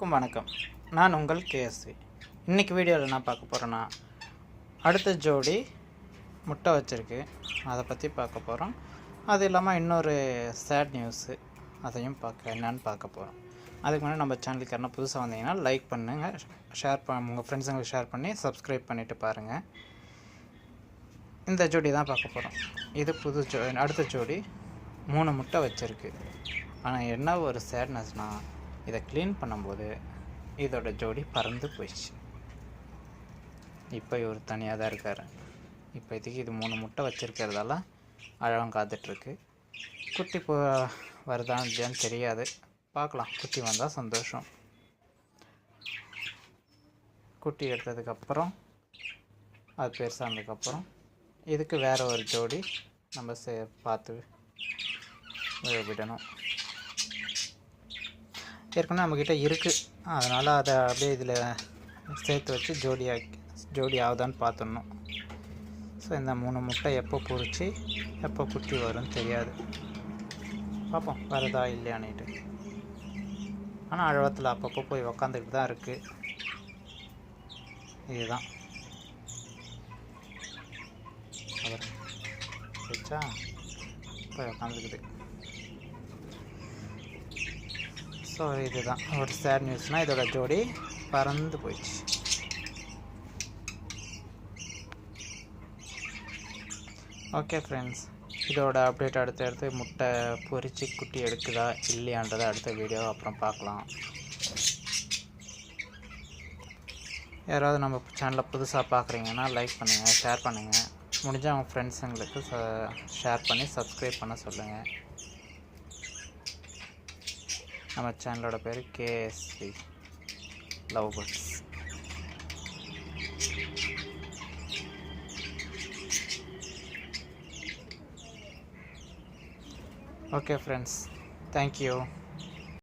வணக்கம் வணக்கம். நான் உங்கள் கேஎஸ்வி. இன்றைக்கி வீடியோவில் என்ன பார்க்க போகிறேன்னா அடுத்த ஜோடி முட்டை வச்சுருக்கு. அதை பற்றி பார்க்க போகிறோம் அது இல்லாமல் இன்னொரு சேட் நியூஸு அதையும் பார்க்க என்னன்னு பார்க்க போகிறோம் அதுக்கு முன்னாடி நம்ம சேனலுக்கு யாரும் புதுசாக வந்தீங்கன்னா லைக் பண்ணுங்கள் ஷேர் பண்ண உங்கள் ஃப்ரெண்ட்ஸுங்களுக்கு ஷேர் பண்ணி சப்ஸ்கிரைப் பண்ணிவிட்டு பாருங்கள் இந்த ஜோடி தான் பார்க்க போகிறோம் இது புது ஜோ அடுத்த ஜோடி மூணு முட்டை வச்சுருக்கு. ஆனால் என்ன ஒரு சேட்னஸ்னால் இதை க்ளீன் பண்ணும்போது இதோட ஜோடி பறந்து போயிடுச்சு. இப்போ இவர் தனியாக தான் இருக்கார். இப்போதைக்கு இது மூணு முட்டை வச்சுருக்கிறதால அழகம் காத்துட்ருக்கு. குட்டி போ வருதா இல்லையான்னு தெரியாது. பார்க்கலாம். குட்டி வந்தால் சந்தோஷம். குட்டி எடுத்ததுக்கப்புறம் அது பெருசானதுக்கப்புறம் இதுக்கு வேறு ஒரு ஜோடி நம்ம சே பார்த்து விடணும் ஏற்கனவே நம்மக்கிட்ட இருக்குது அதனால் அதை அப்படியே இதில் சேர்த்து வச்சு ஜோடியாக்கி ஜோடி ஆகுதான்னு பார்த்துடணும் ஸோ இந்த மூணு முட்டை எப்போ பொறிச்சு எப்போ குட்டி வரும்னு தெரியாது. பார்ப்போம் வருதா இல்லையான்னுட்டு. ஆனால் அழகத்தில் அப்பப்போ போய் உக்காந்துக்கிட்டு தான் இருக்குது இதுதான். வச்சா போய் உக்காந்துக்குது. ஸோ இதுதான். ஒரு சேட் நியூஸ்னால் இதோட ஜோடி பறந்து போயிடுச்சு. ஓகே ஃப்ரெண்ட்ஸ் இதோட அப்டேட் அடுத்து அடுத்து முட்டை பொறிச்சு குட்டி எடுக்குதா இல்லையான்றதை அடுத்த வீடியோ அப்புறம் பார்க்கலாம். யாராவது நம்ம சேனலில் புதுசாக பார்க்குறீங்கன்னா லைக் பண்ணுங்கள் ஷேர் பண்ணுங்கள் முடிஞ்சால் அவங்க ஃப்ரெண்ட்ஸுங்களுக்கு ஷேர் பண்ணி சப்ஸ்கிரைப் பண்ண சொல்லுங்கள் நம்ம சேனலோட பேர் K S V love birds okay friends thank you